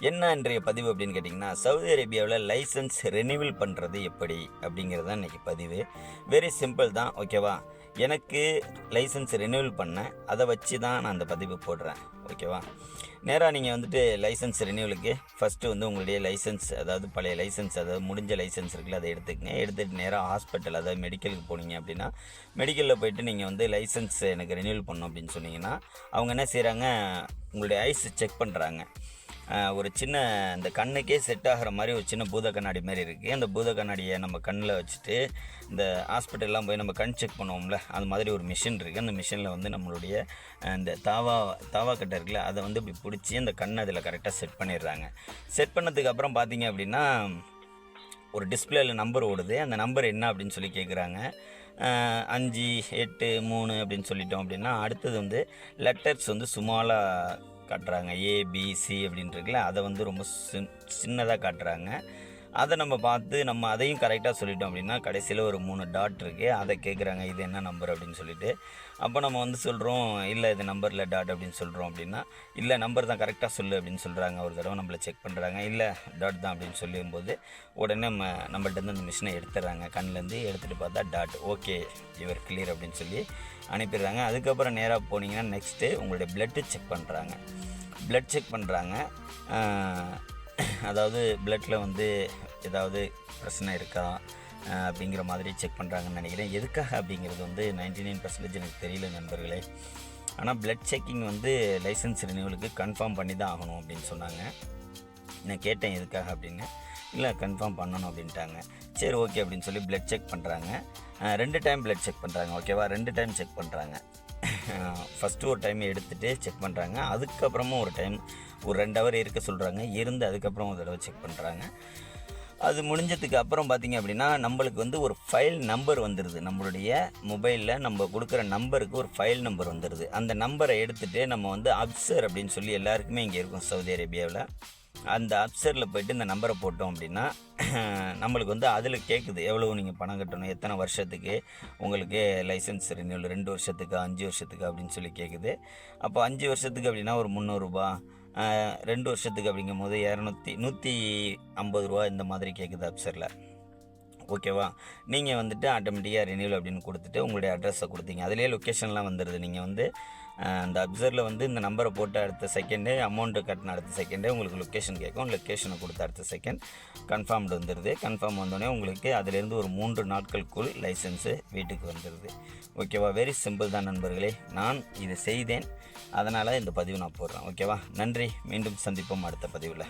என்ன இன்றைய பதிவு அப்படின்னு கேட்டிங்கன்னா சவுதி அரேபியாவில் லைசன்ஸ் ரெனியூவல் பண்ணுறது எப்படி அப்படிங்கிறது தான் இன்றைக்கி பதிவு. வெரி சிம்பிள் தான் ஓகேவா எனக்கு லைசன்ஸ் ரெனியூவல் பண்ணேன் அதை வச்சு தான் நான் அந்த பதிவு போடுறேன் ஓகேவா நேராக நீங்கள் வந்துட்டு லைசன்ஸ் ரெனியூவலுக்கு ஃபஸ்ட்டு வந்து உங்களுடைய லைசன்ஸ் அதாவது பழைய லைசன்ஸ் அதாவது முடிஞ்ச லைசன்ஸ் இருக்குல்ல அதை எடுத்துக்கங்க. எடுத்துகிட்டு நேராக ஹாஸ்பிட்டல் அதாவது மெடிக்கலுக்கு போனீங்க அப்படின்னா மெடிக்கலில் போயிட்டு நீங்கள் வந்து லைசன்ஸ் எனக்கு ரெனியூவல் பண்ணும் அப்படின்னு சொன்னீங்கன்னா அவங்க என்ன செய்கிறாங்க உங்களுடைய ஐஸ் செக் பண்ணுறாங்க ஒரு சின்ன இந்த கண்ணுக்கே செட் ஆகிற மாதிரி ஒரு சின்ன பூத கண்ணாடி மாதிரி இருக்குது அந்த பூத கண்ணாடியை நம்ம கண்ணில் வச்சுட்டு இந்த ஹாஸ்பிட்டல்லாம் போய் நம்ம கண் செக் பண்ணுவோம்ல அந்த மாதிரி ஒரு மிஷின் இருக்குது அந்த மிஷினில் வந்து நம்மளுடைய இந்த தாவா தாவா கட்டை இருக்குல்ல அதை வந்து இப்படி பிடிச்சி அந்த கண்ணை அதில் கரெக்டாக செட் பண்ணிடுறாங்க. செட் பண்ணதுக்கு அப்புறம் பார்த்தீங்க அப்படின்னா ஒரு டிஸ்பிளேல நம்பர் ஓடுது. அந்த நம்பர் என்ன அப்படின்னு சொல்லி கேட்குறாங்க அஞ்சு எட்டு மூணு அப்படின்னு சொல்லிட்டோம் அப்படின்னா அடுத்தது வந்து லெட்டர்ஸ் வந்து சுமாலாக காட்டுறாங்க ஏபிசி அப்படின்ட்டு இருக்குல்ல அதை வந்து ரொம்ப சின் சின்னதாக காட்டுறாங்க. அதை நம்ம பார்த்து நம்ம அதையும் கரெக்டாக சொல்லிட்டோம் அப்படின்னா கடைசியில் ஒரு மூணு டாட் இருக்குது அதை கேட்குறாங்க இது என்ன நம்பர் அப்படின்னு சொல்லிட்டு. அப்போ நம்ம வந்து சொல்கிறோம் இல்லை இது நம்பரில் டாட் அப்படின்னு சொல்கிறோம் அப்படின்னா இல்லை நம்பர் தான் கரெக்டாக சொல்லு அப்படின்னு சொல்கிறாங்க ஒரு தடவை நம்மளை செக் பண்ணுறாங்க இல்லை டாட் தான் அப்படின்னு சொல்லும்போது உடனே நம்ம நம்மள்ட்ட இருந்து அந்த மிஷினை எடுத்துடுறாங்க. கண்ணிலேருந்து எடுத்துகிட்டு பார்த்தா டாட் ஓகே இவர் கிளியர் அப்படின்னு சொல்லி அனுப்பிடுறாங்க. அதுக்கப்புறம் நேராக போனீங்கன்னா நெக்ஸ்ட்டு உங்களுடைய பிளட்டு செக் பண்ணுறாங்க பிளட் செக் பண்ணுறாங்க அதாவது பிளட்டில் வந்து ஏதாவது பிரச்சனை இருக்கா? அப்படிங்கிற மாதிரி செக் பண்ணுறாங்கன்னு நினைக்கிறேன். எதுக்காக அப்படிங்கிறது வந்து 99% நைன் பர்சன்டேஜ் எனக்கு தெரியல நண்பர்களே. ஆனால் பிளட் செக்கிங் வந்து லைசன்ஸ் ரினியூவலுக்கு கன்ஃபார்ம் பண்ணி தான் ஆகணும் அப்படின்னு சொன்னாங்க. நான் கேட்டேன் எதுக்காக அப்படின்னு. இல்லை கன்ஃபார்ம் பண்ணணும் அப்படின்ட்டாங்க. சரி ஓகே அப்படின்னு சொல்லி பிளட் செக் பண்ணுறாங்க ரெண்டு டைம் பிளட் செக் பண்ணுறாங்க ஓகேவா ரெண்டு டைம் செக் பண்ணுறாங்க ஃபஸ்ட்டு ஒரு டைம் எடுத்துகிட்டு செக் பண்ணுறாங்க அதுக்கப்புறமும் ஒரு டைம் ஒரு ரெண்டு ஹவர் இருக்க சொல்கிறாங்க இருந்து அதுக்கப்புறம் ஒரு தடவை செக் பண்ணுறாங்க அது முடிஞ்சதுக்கு அப்புறம் பார்த்தீங்க அப்படின்னா நம்மளுக்கு வந்து ஒரு ஃபைல் நம்பர் வந்துடுது நம்மளுடைய மொபைலில் நம்ம கொடுக்குற நம்பருக்கு ஒரு ஃபைல் நம்பர் வந்துடுது அந்த நம்பரை எடுத்துகிட்டு நம்ம வந்து அப்சர் அப்படின்னு சொல்லி எல்லாருக்குமே இங்கே இருக்கும் சவுதி அரேபியாவில். அந்த அப்சரில் போயிட்டு இந்த நம்பரை போட்டோம் அப்படின்னா நம்மளுக்கு வந்து அதில் கேட்குது எவ்வளோ நீங்கள் பணம் கட்டணும்? எத்தனை வருஷத்துக்கு உங்களுக்கு லைசன்ஸ் ரினியூவல் ரெண்டு வருஷத்துக்கு? அஞ்சு வருஷத்துக்கு? அப்படின்னு சொல்லி கேட்குது அப்போ அஞ்சு வருஷத்துக்கு அப்படின்னா ஒரு முந்நூறுரூபா ரெண்டு வருஷத்துக்கு அப்படிங்கும் போது இரநூத்தி நூற்றி ஐம்பது ரூபா இந்த மாதிரி கேட்குது அப்சரில் ஓகேவா? நீங்கள் வந்துட்டு ஆட்டோமேட்டிக்காக ரினியூவல் அப்படின்னு கொடுத்துட்டு உங்களுடைய அட்ரஸை கொடுத்தீங்க. அதிலே லொக்கேஷன்லாம் வந்துடுது நீங்கள் வந்து அந்த அப்சரில் வந்து இந்த நம்பரை போட்டு அடுத்த செகண்டே அமௌண்ட்டு கட்டின அடுத்த செகண்டே உங்களுக்கு லொக்கேஷன் கேட்கும். லொக்கேஷனை கொடுத்த அடுத்த செகண்ட் கன்ஃபார்ம்டு வந்துடுது கன்ஃபார்ம் வந்தோடனே உங்களுக்கு அதிலேருந்து ஒரு மூன்று நாட்களுக்குள் லைசன்ஸு வீட்டுக்கு வந்துடுது ஓகேவா வெரி சிம்பிள் தான் நண்பர்களே. நான் இதை செய்தேன். அதனால் இந்த பதிவு நான் போடுறேன். ஓகேவா நன்றி. மீண்டும் சந்திப்போம் அடுத்த பதிவில்.